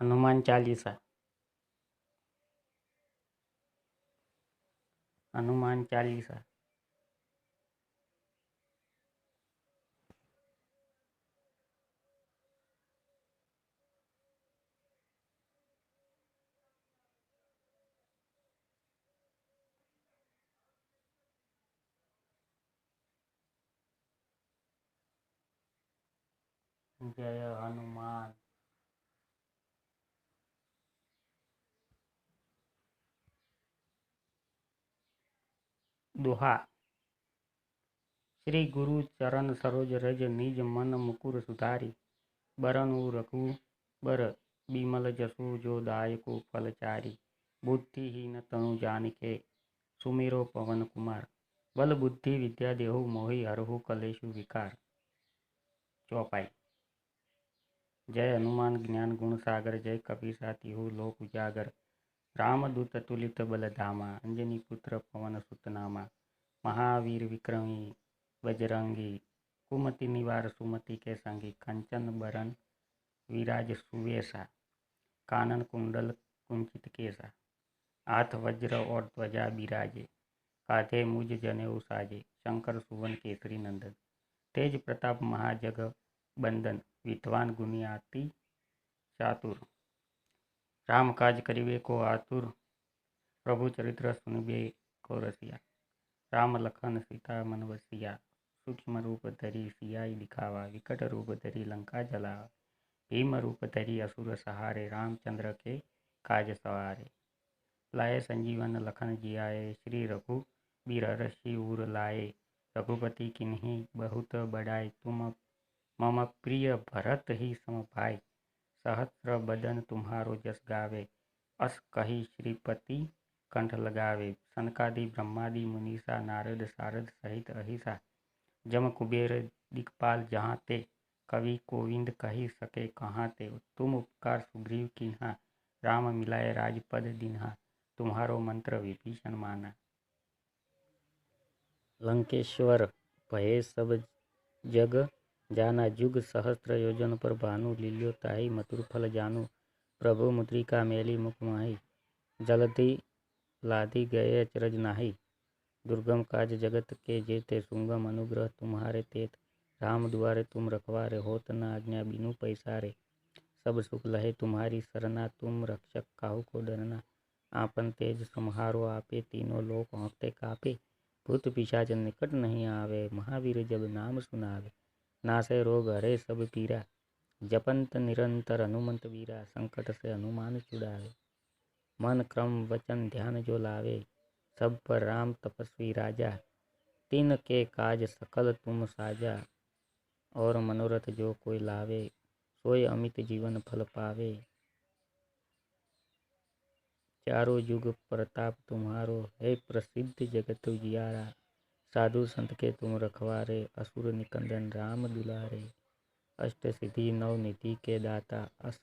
हनुमान चालीसा। हनुमान चालीसा। जय हनुमान। દોહા શ્રી ગુરુ ચરણ સરોજ રજ નિજ મન મુકુર સુધારી બરનુ રઘુ બર બિમલ જસુ જો દાયકો ફલચારી બુદ્ધિહીન તનુ જાનિકે સુમેરો પવન કુમાર બલ બુદ્ધિ વિદ્યા દેહુ મોહી હરહુ કલેશુ વિકાર ચોપાઈ જય હનુમાન જ્ઞાન ગુણ સાગર જય કપીસા તિહુ લોક ઉજાગર रामदूत तुलित बलधामा अंजनी पुत्र पवन सुतनामा महावीर विक्रमी बजरंगी कुमति निवार सुमति के संगी कंचन बरन विराज सुवेशा कानन कुंडल कुंचित केसा हाथ वज्र और ध्वजा बिराजे काधे मुज जने साजे शंकर सुवन केसरी नंदन तेज प्रताप महाजग बंदन विद्वान गुनियाती चातुर। રામ કાજ કરીબે કો આતુર પ્રભુ ચરિત્ર સુનિબે કો રસિયા રામ લખન સીતા મન વસિયા સૂક્ષ્મ રૂપ ધરી સિયાઈ દિખાવા વિકટ રૂપ ધરી લંકા જલાવા ભીમ રૂપ ધરી असुर सहारे रामचंद्र के काज सवारे लाए संजीवन लखन जियाए श्री रघु बीर रसी उर लाए रघुपति किन्हीं बहुत बड़ाई तुम मम प्रिय भरत ही सम भाई सहस्र बदन तुम्हारो जस गावे, अस कही श्रीपति कंठ लगावे। सनकादि, ब्रह्मादि, मुनीसा, नारद, सारद सहित अहिसा, जम कुबेर दिक्पाल जहाँ ते, कवि गोविंद कही सके कहाँ ते। तुम उपकार सुग्रीव किन्हा, राम मिलाए राजपद दिन्हा, तुम्हारो मंत्र विभीषण माना। लंकेश्वर, भय सब जग जाना जुग सहस्त्र योजन पर भानु लील्यो ताही मधुर फल जानू। प्रभु मुद्रिका मेली मुख माही, जलधि लादी गए अचरज नाही। दुर्गम काज जगत के जेते सुंगम अनुग्रह तुम्हारे तेत। राम दुआरे तुम रखवारे, होत न आज्ञा बिनु पैसारे। सब सुख लहे तुम्हारी सरना, तुम रक्षक काहू को डरना। आपन तेज संहारो, आपे तीनों लोक होंकते कापे। भूत पिशाच निकट नहीं आवे, महावीर जब नाम सुनावे। नासे रोग हरे सब पीरा। जपंत निरंतर हनुमंत वीरा, संकट से हनुमान छुड़ावे मन क्रम वचन ध्यान जो लावे, सब पर राम तपस्वी राजा। तीन के काज सकल तुम साजा, और मनोरथ जो कोई लावे, सोय अमित जीवन फल पावे। चारों युग प्रताप तुम्हारो, है प्रसिद्ध जगत उजियारा साधु संत के तुम रखवारे, असुर निकंदन राम दुलारे। अष्ट सिद्धि नव निधि के दाता, अस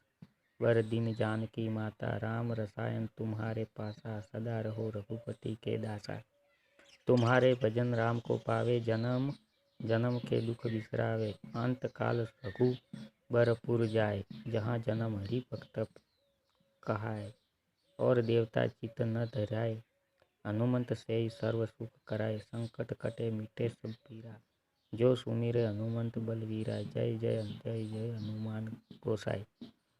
वर दिन जानकी माता, राम रसायन तुम्हारे पासा, सदा रहो रघुपति के दासा। तुम्हारे भजन राम को पावे, जन्म जन्म के दुख बिसरावे। अंत काल रघु बरपुर जाए, जहाँ जन्म हरि भक्त कहाए। और देवता चित्त न धराए हनुमंत से ही सर्व सुख कराए, संकट कटे मिटे सब पीरा। जो सुमिरे हनुमंत बलवीरा, जय जय जय जय हनुमान गोसाई।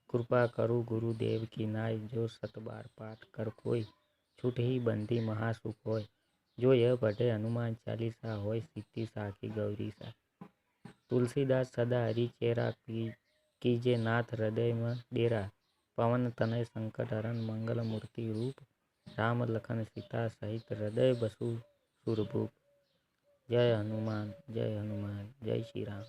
कृपा करु गुरुदेव की नाय जो सत बार पाठ कर कोई छूट ही बंदी महासुख होय जो यह पढ़े हनुमान चालीसा होय सिद्धि साखी गौरी सा तुलसीदास सदा हरि चेरा की कीजे नाथ हृदय में डेरा। पवन तनय संकट हरण, मंगल मूर्ति रूप राम लखन सीता सहित हृदय बसु सुरभूप जय हनुमान जय हनुमान जय श्री राम